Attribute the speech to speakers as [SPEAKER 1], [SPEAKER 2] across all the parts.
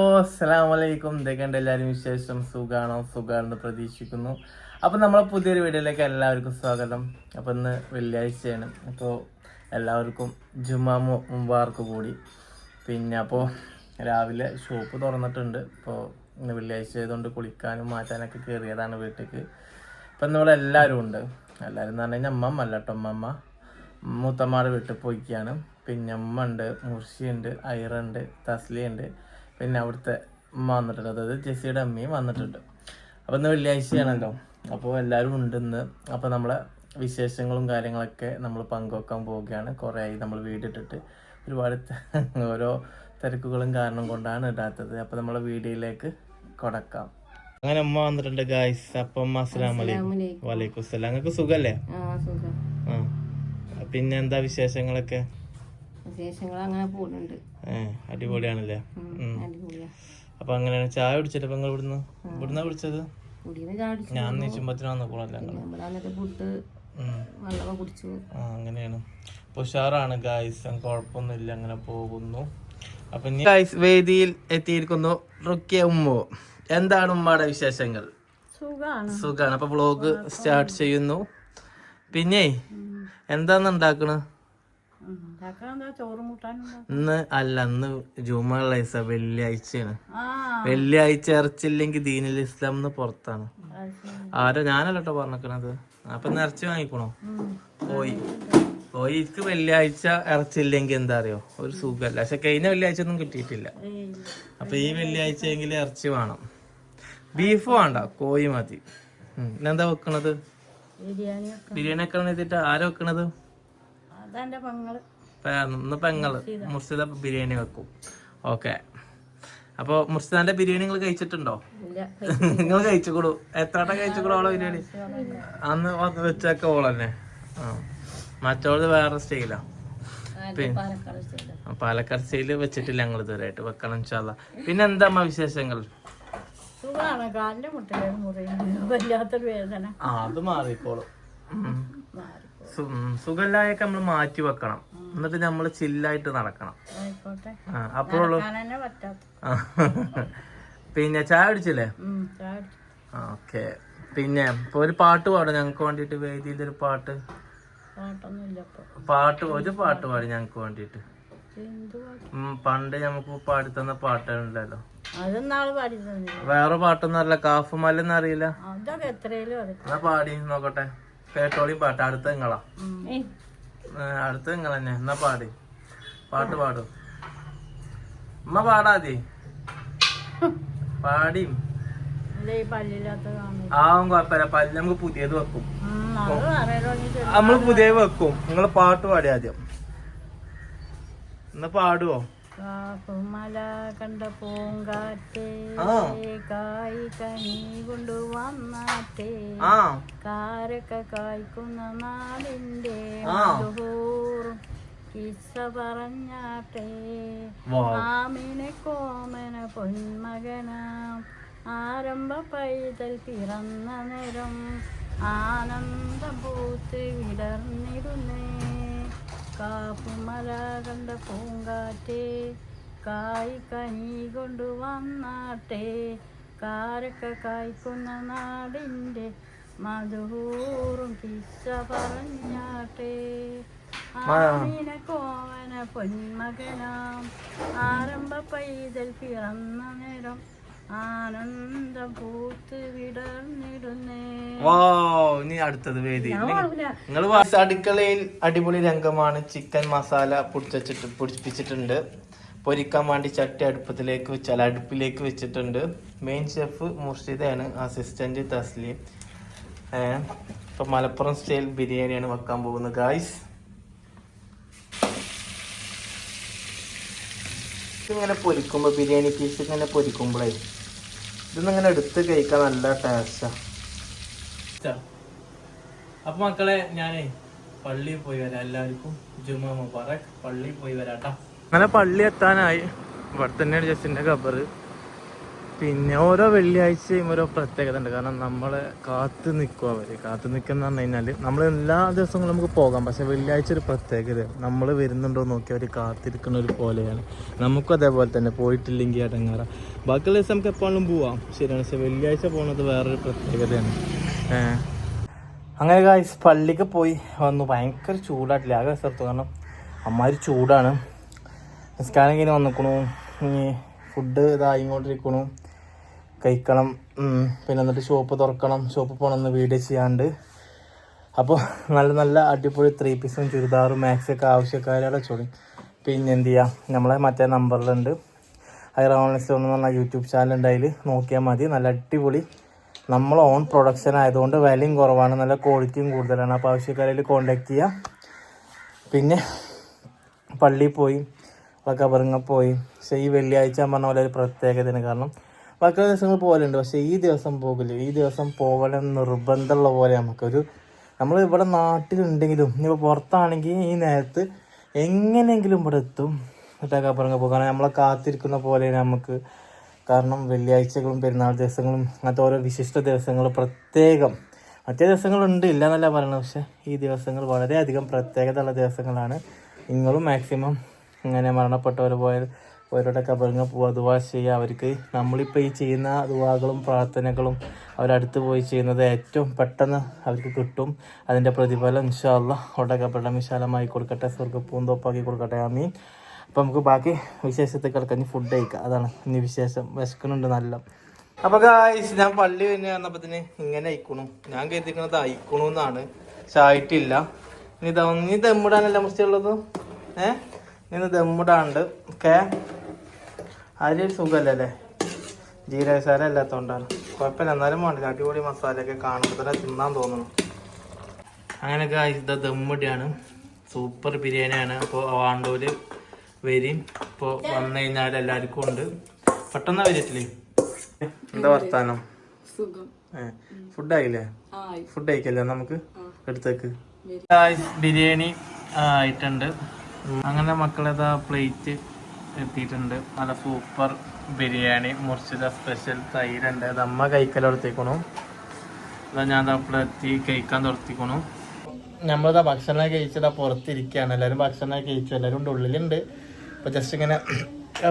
[SPEAKER 1] ഓ അസ്സലാമലൈക്കും. എന്തൊക്കെയുണ്ട് എല്ലാവരും? വിശേഷം സുഖാണോ? സുഖാണെന്ന് പ്രതീക്ഷിക്കുന്നു. അപ്പോൾ നമ്മളെ പുതിയൊരു വീഡിയോയിലേക്ക് എല്ലാവർക്കും സ്വാഗതം. അപ്പോൾ ഇന്ന് വെള്ളിയാഴ്ചയാണ്. അപ്പോൾ എല്ലാവർക്കും ജുമാ മുമ്പാർക്ക് കൂടി. പിന്നെ അപ്പോൾ രാവിലെ ഷോപ്പ് തുറന്നിട്ടുണ്ട്. ഇപ്പോൾ ഇന്ന് വെള്ളിയാഴ്ച ആയതുകൊണ്ട് കുളിക്കാനും മാറ്റാനൊക്കെ കയറിയതാണ് വീട്ടിലേക്ക്. ഇപ്പം ഇന്നിവിടെ എല്ലാവരും ഉണ്ട്. എല്ലാവരും എന്ന് പറഞ്ഞു കഴിഞ്ഞാൽ അമ്മമ്മ അല്ല കേട്ടോ അമ്മമ്മ വീട്ടിൽ പോയിക്കാണ്. പിന്നെ അമ്മ ഉണ്ട് മുർഷിയുണ്ട് ഐറ തസ്ലിയുണ്ട് തസ്ലി ഉണ്ട്. പിന്നെ അവിടുത്തെ അമ്മ വന്നിട്ടുണ്ട്. അതായത് ജെസ്സിയുടെ അമ്മയും വന്നിട്ടുണ്ട്. അപ്പോൾ ഇന്ന് വെള്ളിയാഴ്ചയാണല്ലോ. അപ്പോൾ എല്ലാവരും ഉണ്ടെന്ന് അപ്പോൾ നമ്മളെ വിശേഷങ്ങളും കാര്യങ്ങളൊക്കെ നമ്മൾ പങ്കുവെക്കാൻ പോവുകയാണ്. കുറേ ആയി നമ്മൾ വീടിട്ടിട്ട്. ഒരുപാട് ഓരോ തിരക്കുകളും കാരണം കൊണ്ടാണ് ഇടാത്തത്. അപ്പോൾ നമ്മളെ വീഡിയോയിലേക്ക് കൊടക്കാം. അങ്ങനെ അമ്മ വന്നിട്ടുണ്ട് ഗായ്സ് അപ്പം അസ്സലാം വലൈക്കും വലൈക്കും സ്സലാം. നിങ്ങൾക്ക് സുഖല്ലേ? പിന്നെ എന്താ വിശേഷങ്ങളൊക്കെ?
[SPEAKER 2] വിശേഷങ്ങൾ അങ്ങനെ പോകുന്നുണ്ട്
[SPEAKER 1] അടിപൊളിയാണല്ലേ?
[SPEAKER 2] അടിപൊളിയാ.
[SPEAKER 1] അപ്പൊ അങ്ങനെയാണ് ചായ കുടിച്ചിട്ട് ഇപ്പൊ നിങ്ങൾ ഇവിടുന്ന്? ഇവിടുന്ന കുടിച്ചത്? ഞാൻ
[SPEAKER 2] കുടിച്ചു.
[SPEAKER 1] അങ്ങനെയാണ്. അപ്പൊ ഉഷാറാണ് ഗായ്സ് കുഴപ്പമൊന്നുമില്ല അങ്ങനെ പോകുന്നു. അപ്പൊ ഗായ്സ് വേദിയിൽ എത്തിയിരിക്കുന്നു റുക്കിയ ഉമ്മോ. എന്താണ് ഉമ്മയുടെ വിശേഷങ്ങൾ?
[SPEAKER 2] സുഖാണ്.
[SPEAKER 1] സുഖാണ്. അപ്പൊ വ്ളോഗ് സ്റ്റാർട്ട് ചെയ്യുന്നു. പിന്നെ എന്താന്ന് ഉണ്ടാക്കണ്?
[SPEAKER 2] എന്താ ചോറ് കൂട്ടാനുണ്ടോ
[SPEAKER 1] ഇന്ന് അല്ല ഇന്ന് ജുമുള്ള ദിവസം വെള്ളിയാഴ്ചയാണ്. വെള്ളിയാഴ്ച ഇറച്ചില്ലെങ്കിൽ ദീനിൽ ഇസ്ലാം എന്ന് പുറത്താണ്. ആരോ ഞാനല്ല കേട്ടോ പറഞ്ഞിക്കണത്. അപ്പൊ ഇന്ന് ഇറച്ചി വാങ്ങിക്കണോ? പോയി. പോയി എനിക്ക് വെള്ളിയാഴ്ച ഇറച്ചില്ലെങ്കിൽ എന്താ അറിയോ? ഒരു സുഖമല്ല പക്ഷെ കഴിഞ്ഞ വെള്ളിയാഴ്ച ഒന്നും കിട്ടിയിട്ടില്ല. അപ്പൊ ഈ വെള്ളിയാഴ്ച എങ്കിലും ഇറച്ചി വേണം. ബീഫ് വേണ്ട കോഴി മതി. പിന്നെന്താ വെക്കണത്?
[SPEAKER 2] ബിരിയാണി
[SPEAKER 1] ബിരിയാണി ഒക്കെ വെച്ചിട്ട് ആരാ വെക്കണത്? ഇന്ന് പെങ്ങൾ. മുർഷിദ. ബിരിയാണി വെക്കും. ഓക്കെ. അപ്പൊ മുർഷിദാന്റെ ബിരിയാണി നിങ്ങൾ കഴിച്ചിട്ടുണ്ടോ? നിങ്ങൾ കഴിച്ചുകൂടൂ. എത്ര കഴിച്ചുകൂടോ ഓളെ ബിരിയാണി? അന്ന് വന്ന് വെച്ചൊക്കെ ഓളന്നെ. ആ. മറ്റോളത് വേറെ സ്റ്റൈലാ.
[SPEAKER 2] സ്റ്റൈൽ.
[SPEAKER 1] പാലക്കാട് സ്റ്റൈൽ വെച്ചിട്ടില്ല ഞങ്ങൾ ഇതുവരെയായിട്ട് വെക്കണം ഇൻഷാല്ല പിന്നെ എന്താ അമ്മ വിശേഷങ്ങൾ
[SPEAKER 2] കാലിന്റെ വല്ലാത്തൊരു വേദന.
[SPEAKER 1] ആ അത് മാറിക്കോളും.
[SPEAKER 2] മാറി.
[SPEAKER 1] സുഖമില്ലായൊക്കെ നമ്മൾ മാറ്റി വെക്കണം. എന്നിട്ട് നമ്മൾ ചില്ലായിട്ട് നടക്കണം. അപ്പോഴുള്ളൂ. പിന്നെ ചായ
[SPEAKER 2] അടിച്ചില്ലേ.
[SPEAKER 1] ഓക്കെ. പിന്നെ ഇപ്പൊ ഒരു പാട്ട് പാടും. ഞങ്ങൾക്ക് വേണ്ടിട്ട് വേദിയിലെ ഒരു പാട്ട്. പാട്ട് ഒരു പാട്ട് പാടി ഞങ്ങൾക്ക് വേണ്ടിട്ട് പണ്ട് നമുക്ക് പാടിത്തന്ന പാട്ടുണ്ടല്ലോ
[SPEAKER 2] തന്നെ
[SPEAKER 1] വേറെ പാട്ടൊന്നും അറിയില്ല.
[SPEAKER 2] അതൊക്കെ എത്രയിലും
[SPEAKER 1] പാടി? നോക്കട്ടെ. കേട്ടോളി പാട്ട്. അടുത്ത നിങ്ങളാ. അടുത്ത നിങ്ങൾ തന്നെ. എന്നാ പാടി. പാട്ട് പാടും. ഉമ്മ പാടാതി പാടി ആ കുഴപ്പമില്ല. പല്ല് നമുക്ക് പുതിയത് വെക്കും. നമ്മൾ പുതിയത് വെക്കും. നിങ്ങൾ പാട്ട് പാടി ആദ്യം. എന്നാ പാടുവോ?
[SPEAKER 2] കാക്കുമല കണ്ട പൂങ്കാറ്റേ. കായ് കനി
[SPEAKER 1] കൊണ്ടുവന്നാറ്റേ
[SPEAKER 2] കാരക്ക കായ്ക്കുന്ന നാടിന്റെ. മധുഹൂറും കിസ്സ പറഞ്ഞാട്ടെ. ആമിനെ കോമന പൊന്മകനാം. ആരംഭ പൈതൽ പിറന്ന നേരം ആനന്ദം പൂത്ത് കാപ്പുമല കണ്ട പൂങ്കാറ്റേ കായ് കനി കൊണ്ടുവന്നാട്ടേ കാരക്ക കായ്ക്കുന്ന നാടിന്റെ മധുഹൂറും കിസ്സ പറഞ്ഞാട്ടെ. ആമീന കോവന പൊന്മകനാം ആരംഭ പൈതൽ പിറന്ന നേരം ആനന്ദം പൂത്ത് വിടർന്നിടുന്നേ.
[SPEAKER 1] വാ ഇനി അടുത്തത് വേദി. നിങ്ങൾ അടുക്കളയിൽ അടിപൊളി രംഗമാണ് ചിക്കൻ മസാല പൊടിച്ചിട്ട് പൊടിപ്പിച്ചിട്ടുണ്ട്. പൊരിക്കാൻ വേണ്ടി ചട്ടി അടുപ്പത്തിലേക്ക് വെച്ചാൽ അടുപ്പിലേക്ക് വെച്ചിട്ടുണ്ട്. മെയിൻ ഷെഫ് മുർഷിദയാണ് അസിസ്റ്റന്റ് തസ്ലീം. ഇപ്പൊ മലപ്പുറം സ്റ്റൈൽ ബിരിയാണിയാണ് വെക്കാൻ പോകുന്നത് ഗായ്സ് ഇങ്ങനെ പൊരിക്കുമ്പോ ബിരിയാണി പീസ് ഇങ്ങനെ പൊരിക്കുമ്പോഴേ ഇതൊന്നും ഇങ്ങനെ എടുത്ത് കഴിക്കാൻ നല്ല ടേസ്റ്റാ അപ്പൊ മക്കളെ ഞാനേ പള്ളിയിൽ പോയി വരാം. എല്ലാവർക്കും ജുമാ മുബാറക്. പള്ളിയിൽ പോയി വരാട്ടാ അങ്ങനെ പള്ളി എത്താനായി. ഇവിടെ തന്നെയാണ് ജസ്റ്റിന്റെ ഖബർ പിന്നെ ഓരോ വെള്ളിയാഴ്ചയും ഓരോ പ്രത്യേകത ഉണ്ട്. കാരണം നമ്മളെ കാത്ത് നിൽക്കുക അവർ കാത്ത് നിൽക്കുന്ന പറഞ്ഞു കഴിഞ്ഞാൽ നമ്മൾ എല്ലാ ദിവസങ്ങളും നമുക്ക് പോകാം. പക്ഷേ വെള്ളിയാഴ്ച ഒരു പ്രത്യേകത. നമ്മൾ വരുന്നുണ്ടോ നോക്കി അവർ കാത്തിരിക്കുന്ന ഒരു പോലെയാണ്. നമുക്കും അതേപോലെ തന്നെ പോയിട്ടില്ലെങ്കിൽ അടങ്ങാറ. ബാക്കിയുള്ള ദിവസം നമുക്ക് എപ്പോഴും പോവാം. ശരിയാണ്. പക്ഷെ വെള്ളിയാഴ്ച പോകുന്നത് വേറൊരു പ്രത്യേകതയാണ്. അങ്ങനെ കാശ് പള്ളിക്ക് പോയി വന്നു. ഭയങ്കര ചൂടായിട്ടില്ല. ആകെ സ്ഥലത്ത് കാരണം അമ്മാതിരി ചൂടാണ്. നിസ്കാരം ഇങ്ങനെ വന്നിക്കണു. ഫുഡ് ഇതായിക്കൊണ്ടിരിക്കണു. കഴിക്കണം. പിന്നെ എന്നിട്ട് ഷോപ്പ് തുറക്കണം. ഷോപ്പ് പോകണമെന്ന് വീഡിയോ ചെയ്യാണ്ട്. അപ്പോൾ നല്ല നല്ല അടിപൊളി ത്രീ പീസും ചുരിദാറും മാക്സൊക്കെ ആവശ്യക്കാരുടെ ചൊടി പിന്നെ എന്ത് ചെയ്യുക നമ്മളെ മറ്റേ നമ്പറിലുണ്ട് ഹൈറ ഓൺലൈൻ സ്റ്റോർ എന്ന് പറഞ്ഞ യൂട്യൂബ് ചാനലുണ്ട് അതിൽ നോക്കിയാൽ മതി. നല്ല അടിപൊളി. നമ്മൾ ഓൺ പ്രൊഡക്ഷൻ ആയതുകൊണ്ട് വിലയും കുറവാണ്. നല്ല ക്വാളിറ്റിയും കൂടുതലാണ്. അപ്പോൾ ആവശ്യക്കാരിൽ കോണ്ടാക്ട് ചെയ്യാം. പിന്നെ പള്ളിയിൽ പോയി. കബറിങ്ങ പോയി. പക്ഷേ ഈ വെള്ളിയാഴ്ച പറഞ്ഞ പോലെ ഒരു പ്രത്യേകതയാണ്. കാരണം ബാക്കിയുള്ള ദിവസങ്ങൾ പോകലുണ്ട് പക്ഷേ ഈ ദിവസം പോകില്ല. ഈ ദിവസം പോകണം നിർബന്ധമുള്ള പോലെ നമുക്കൊരു നമ്മൾ ഇവിടെ നാട്ടിലുണ്ടെങ്കിലും ഇപ്പോൾ പുറത്താണെങ്കിൽ ഈ നേരത്ത് എങ്ങനെയെങ്കിലും ഇവിടെ എത്തും. കബറിങ്ങ പോകും. കാരണം നമ്മളെ കാത്തിരിക്കുന്ന പോലെ നമുക്ക് കാരണം വെള്ളിയാഴ്ചകളും പെരുന്നാൾ ദിവസങ്ങളും അങ്ങനത്തെ ഓരോ വിശിഷ്ട ദിവസങ്ങൾ പ്രത്യേകം. മറ്റേ ദിവസങ്ങളുണ്ട് ഇല്ല എന്നല്ല പറയുന്നത്. പക്ഷേ ഈ ദിവസങ്ങൾ വളരെയധികം പ്രത്യേകത ഉള്ള ദിവസങ്ങളാണ്. നിങ്ങളും മാക്സിമം ഇങ്ങനെ മരണപ്പെട്ടവർ പോയാൽ അവരോടൊക്കെ പറഞ്ഞ് പോവുക ദുവാ ചെയ്യുക അവർക്ക് നമ്മളിപ്പോൾ ഈ ചെയ്യുന്ന ദുവാകളും പ്രാർത്ഥനകളും അവരടുത്ത് പോയി ചെയ്യുന്നത് ഏറ്റവും പെട്ടെന്ന് അവർക്ക് കിട്ടും. അതിന്റെ പ്രതിഫലം ഇൻഷാല്ല അവിടെ കബറിടം വിശാലമായി കൊടുക്കട്ടെ സ്വർഗ പൂന്തോപ്പാക്കി കൊടുക്കട്ടെ. ആമീൻ. അപ്പം നമുക്ക് ബാക്കി വിശേഷത്തിൽ കിടക്കാൻ ഫുഡ് കഴിക്കാം. അതാണ് ഇനി വിശേഷം. വിശക്കുന്നുണ്ട് നല്ല. അപ്പൊ ഗായ്സ് ഞാൻ പള്ളി പിന്നെ വന്നപ്പത്തിന് ഇങ്ങനെ അയക്കണു. ഞാൻ കരുതിക്കണത് അയക്കണു എന്നാണ്. പക്ഷെ ആയിട്ടില്ല. ഇനി ദം നീ ദമ്മിടാനല്ല മുറിച്ചുള്ളത്? ഏഹ് ഇന്ന് ദമ്മിടാണ്ട് ഓക്കെ? ആരും സുഖമല്ലേ അല്ലേ ജീരകശാല അല്ലാത്തോണ്ടാണ്. കുഴപ്പമില്ല എന്നാലും വേണ്ടില്ല. അടിപൊളി മസാലയൊക്കെ കാണുമ്പോൾ തന്നെ തിന്നാൻ തോന്നുന്നു അങ്ങനെയൊക്കെ ഇത് ദമ്മിടിയാണ്. സൂപ്പർ ബിരിയാണിയാണ്. അപ്പോൾ വാണ്ടൂര് വരും. ഇപ്പോൾ വന്നു കഴിഞ്ഞാൽ എല്ലാവർക്കും ഉണ്ട്. പെട്ടെന്ന് വരിട്ടില്ലേ എന്താ വർത്താനം? ഫുഡ് ആയില്ലേ?
[SPEAKER 2] ആയി.
[SPEAKER 1] ഫുഡ് കഴിക്കല്ലേ നമുക്ക്? എടുത്തേക്ക്. ബിരിയാണി ആയിട്ടുണ്ട്. അങ്ങനെ മക്കളേതാ പ്ലേറ്റ് എത്തിയിട്ടുണ്ട്. നല്ല സൂപ്പർ ബിരിയാണി മുറിച്ചത് സ്പെഷ്യൽ തൈരുണ്ട് അത് അമ്മ തുടർത്തിക്കണു അതാ ഞാൻ അപ്പോഴെത്തി കഴിക്കാൻ തുടർത്തിക്കണു നമ്മളിതാ ഭക്ഷണം കഴിച്ചതാ പുറത്തിരിക്കുകയാണ് എല്ലാവരും ഭക്ഷണം കഴിച്ചു. എല്ലാവരും ഉണ്ട്. ഉള്ളിലുണ്ട്. അപ്പോൾ ജസ്റ്റ് ഇങ്ങനെ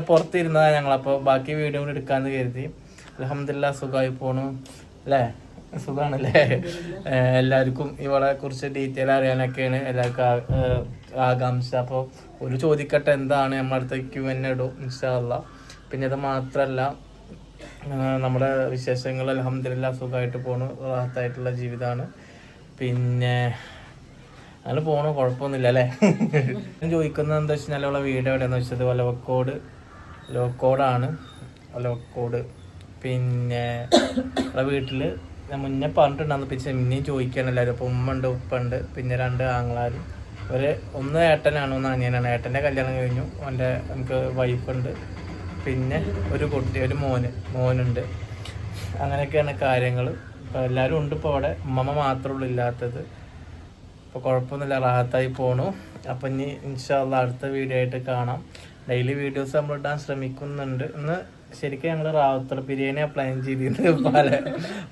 [SPEAKER 1] പുറത്തിരുന്നതാണ് ഞങ്ങളപ്പോൾ ബാക്കി വീഡിയോ കൂടി എടുക്കാമെന്ന് കരുതി. അലഹമില്ല സുഖമായി പോണു. അല്ലേ? സുഖമാണല്ലേ ഏഹ് എല്ലാവർക്കും ഇവളെ കുറിച്ച് ഡീറ്റെയിൽ അറിയാനൊക്കെയാണ് എല്ലാവർക്കും ആകാംക്ഷ. അപ്പോൾ ഒരു ചോദിക്കട്ടെ എന്താണ് നമ്മുടെ അടുത്ത ക്യൂ എൻ ഇടും ഇൻഷാല്ല പിന്നെ അത് മാത്രമല്ല നമ്മുടെ വിശേഷങ്ങൾ അലഹമില്ല സുഖമായിട്ട് പോണു റാഹത്തായിട്ടുള്ള ജീവിതമാണ് പിന്നെ അങ്ങനെ പോണു കുഴപ്പമൊന്നുമില്ല അല്ലേ? ഞാൻ ചോദിക്കുന്നത് എന്താ വെച്ച് കഴിഞ്ഞാൽ വീട് എവിടെയാണെന്ന് വെച്ചത്? വലവക്കോട് ലോക്കോടാണ് വലവക്കോട് പിന്നെ നമ്മളെ വീട്ടിൽ ഞാൻ മുന്നേ പറഞ്ഞിട്ടുണ്ടായിരുന്നു. പിന്നെ പിന്നെയും ചോദിക്കുകയാണ് എല്ലാവരും. അപ്പോൾ ഉമ്മ ഉണ്ട് ഉപ്പുണ്ട് പിന്നെ രണ്ട് ആങ്ങളാരും. ഒരു ഒന്ന് ഏട്ടനാണ് ഒന്ന് അനിയനാണ്. ഏട്ടന്റെ കല്യാണം കഴിഞ്ഞു. അവന്റെ നമുക്ക് വൈഫുണ്ട് പിന്നെ ഒരു കുട്ടി ഒരു മോന് മോനുണ്ട്. അങ്ങനെയൊക്കെയാണ് കാര്യങ്ങൾ ഇപ്പോൾ എല്ലാവരും ഉണ്ട് ഇപ്പോൾ അവിടെ. ഉമ്മമ്മ മാത്രമേ ഉള്ളൂ ഇല്ലാത്തത്. അപ്പോൾ കുഴപ്പമൊന്നുമില്ല റാഹത്തായി പോണു. അപ്പം ഇനി ഇൻഷാല്ല അടുത്ത വീഡിയോ ആയിട്ട് കാണാം. ഡെയിലി വീഡിയോസ് നമ്മൾ ഇടാൻ ശ്രമിക്കുന്നുണ്ട്. ഇന്ന് ശരിക്കും ഞങ്ങൾ റാവുത്തർ ബിരിയാണിയാണ് പ്ലാൻ ചെയ്തിരുന്നത് പാല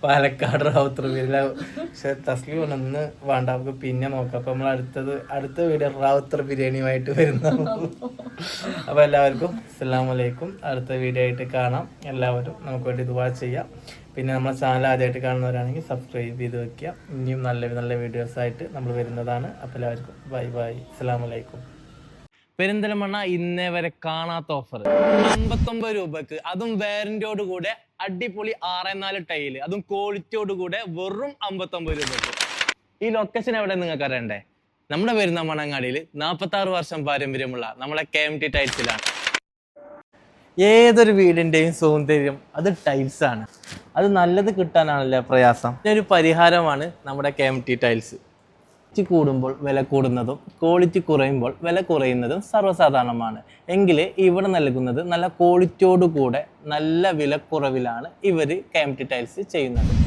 [SPEAKER 1] പാലക്കാട് റാവുത്തർ ബിരിയാണി. പക്ഷെ തസ്ലി ഒന്ന് വേണ്ട നമുക്ക് പിന്നെ നോക്കാം. അപ്പൊ നമ്മൾ അടുത്തത് അടുത്ത വീഡിയോ റാവുത്തർ ബിരിയാണിയുമായിട്ട് വരുന്ന അപ്പോൾ എല്ലാവർക്കും അസ്സാം വലൈക്കും അടുത്ത വീഡിയോ ആയിട്ട് കാണാം. എല്ലാവരും നമുക്ക് വേണ്ടി ഇതുപോലെ ചെയ്യാം. പിന്നെ നമ്മളെ ചാനൽ ആദ്യമായിട്ട് കാണുന്നവരാണെങ്കിൽ സബ്സ്ക്രൈബ് ചെയ്ത് വെക്കുക. ഇനിയും നല്ല നല്ല വീഡിയോസ് ആയിട്ട് നമ്മൾ വരുന്നതാണ്. അപ്പോൾ എല്ലാവർക്കും ബൈ ബൈ അസ്സാം വലൈക്കും പെരിന്തൽമണ്ണ ഇന്നേ വരെ കാണാത്ത ഓഫർ അമ്പത്തൊമ്പത് രൂപക്ക് അതും വാറന്റിയോട് കൂടെ അടിപൊളി ആറേ നാല് ടൈൽ അതും ക്വാളിറ്റിയോട് കൂടെ വെറും അമ്പത്തൊമ്പത് രൂപക്ക്. ഈ ലൊക്കേഷൻ എവിടെ നിങ്ങൾക്ക് അറിയണ്ടേ? നമ്മുടെ പെരുന്തമണ്ണങ്ങാടിയിൽ നാൽപ്പത്തി ആറ് വർഷം പാരമ്പര്യമുള്ള നമ്മളെ കെ എം ടി ടൈൽസിലാണ് ഏതൊരു വീടിന്റെയും സൗന്ദര്യം അത് ടൈൽസ് ആണ്. അത് നല്ലത് കിട്ടാനാണല്ലേ പ്രയാസം? ഇതിനൊരു പരിഹാരമാണ് നമ്മുടെ K M T tiles quality കൂടുമ്പോൾ വില കൂടുന്നതും ക്വാളിറ്റി കുറയുമ്പോൾ വില കുറയുന്നതും സർവസാധാരണമാണ്. എങ്കിൽ ഇവിടെ നൽകുന്നത് നല്ല ക്വാളിറ്റിയോടുകൂടെ നല്ല വിലക്കുറവിലാണ് ഇവർ കെ ടൈൽസ് ചെയ്യുന്നത്.